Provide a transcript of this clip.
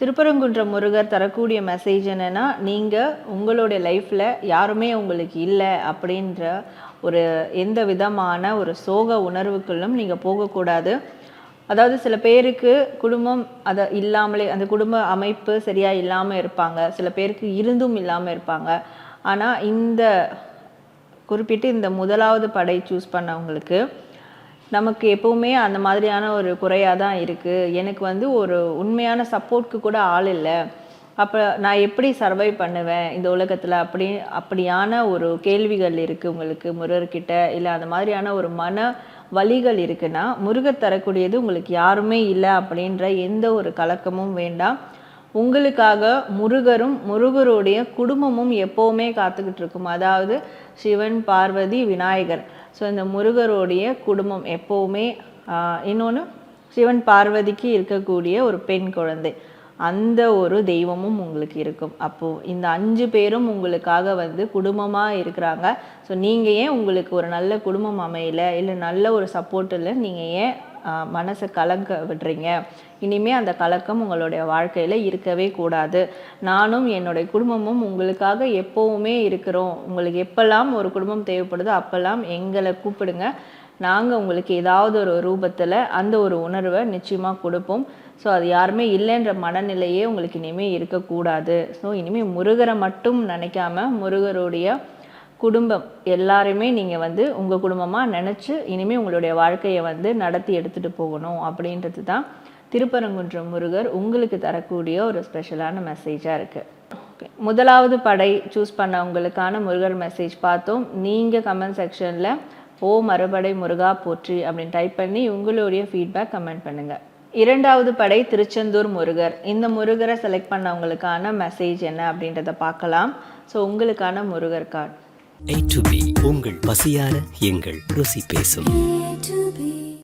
திருப்பரங்குன்றம் முருகர் தரக்கூடிய மெசேஜ் என்னென்னா நீங்கள் உங்களுடைய லைஃப்பில் யாருமே உங்களுக்கு இல்லை அப்படின்ற ஒரு எந்த விதமான ஒரு சோக உணர்வுக்குள்ளும் நீங்கள் போகக்கூடாது. அதாவது சில பேருக்கு குடும்பம் அதை இல்லாமலே அந்த குடும்ப அமைப்பு சரியாக இல்லாமல் இருப்பாங்க. சில பேருக்கு இருந்தும் இல்லாமல் இருப்பாங்க. ஆனால் இந்த குறிப்பிட்டு இந்த முதலாவது படை சூஸ் பண்ணவங்களுக்கு நமக்கு எப்பவுமே அந்த மாதிரியான ஒரு குறையாக தான் இருக்குது எனக்கு வந்து ஒரு உண்மையான சப்போர்ட்க்கு கூட ஆள் இல்லை. அப்போ நான் எப்படி சர்வை பண்ணுவேன் இந்த உலகத்தில் அப்படி அப்படியான ஒரு கேள்விகள் இருக்குது உங்களுக்கு முருகர்கிட்ட? இல்லை அந்த மாதிரியான ஒரு மன வழிகள் இருக்குன்னா முருகர் தரக்கூடியது உங்களுக்கு யாருமே இல்லை அப்படின்ற எந்த ஒரு கலக்கமும் வேண்டாம். உங்களுக்காக முருகரும் முருகருடைய குடும்பமும் எப்போவுமே காத்துக்கிட்டு இருக்கும். அதாவது சிவன் பார்வதி விநாயகர். ஸோ இந்த முருகருடைய குடும்பம் எப்போவுமே இன்னொன்று சிவன் பார்வதிக்கு இருக்கக்கூடிய ஒரு பெண் குழந்தை. அந்த ஒரு தெய்வமும் உங்களுக்கு இருக்கும். அப்போது இந்த அஞ்சு பேரும் உங்களுக்காக வந்து குடும்பமாக இருக்கிறாங்க. ஸோ நீங்கள் ஏன் உங்களுக்கு ஒரு நல்ல குடும்பம் அமையல? இல்லை நல்ல ஒரு சப்போர்ட் இல்லை? நீங்கள் ஏன் மனசை கலங்க விடுறீங்க. இனிமே அந்த கலக்கம் உங்களுடைய வாழ்க்கையில் இருக்கவே கூடாது. நானும் என்னுடைய குடும்பமும் உங்களுக்காக எப்போவுமே இருக்கிறோம். உங்களுக்கு எப்பெல்லாம் ஒரு குடும்பம் தேவைப்படுதோ அப்பெல்லாம் எங்களை கூப்பிடுங்க. நாங்கள் உங்களுக்கு ஏதாவது ஒரு ரூபத்தில் அந்த ஒரு உணர்வை நிச்சயமாக கொடுப்போம். ஸோ அது யாருமே இல்லைன்ற மனநிலையே உங்களுக்கு இனிமேல் இருக்கக்கூடாது. ஸோ இனிமேல் முருகரை மட்டும் நினைக்காம முருகருடைய குடும்பம் எல்லாருமே நீங்கள் வந்து உங்கள் குடும்பமாக நினச்சி இனிமேல் உங்களுடைய வாழ்க்கையை வந்து நடத்தி எடுத்துகிட்டு போகணும் அப்படின்றது தான் திருப்பரங்குன்றம் முருகர் உங்களுக்கு தரக்கூடிய ஒரு ஸ்பெஷலான மெசேஜாக இருக்குது முதலாவது படை சூஸ் பண்ணவங்களுக்கான முருகர் மெசேஜ் பார்த்தோம். நீங்கள் கமெண்ட் செக்ஷனில் ஓ மறுபடை முருகா போற்றி அப்படின்னு டைப் பண்ணி உங்களுடைய ஃபீட்பேக் கமெண்ட் பண்ணுங்கள் இரண்டாவது படை திருச்செந்தூர் முருகர். இந்த முருகரை செலக்ட் பண்ணவங்களுக்கான மெசேஜ் என்ன அப்படின்றத பார்க்கலாம். ஸோ உங்களுக்கான Murugar card A to B உங்கள் பசியார எங்கள் ருசி பேசும் A to B.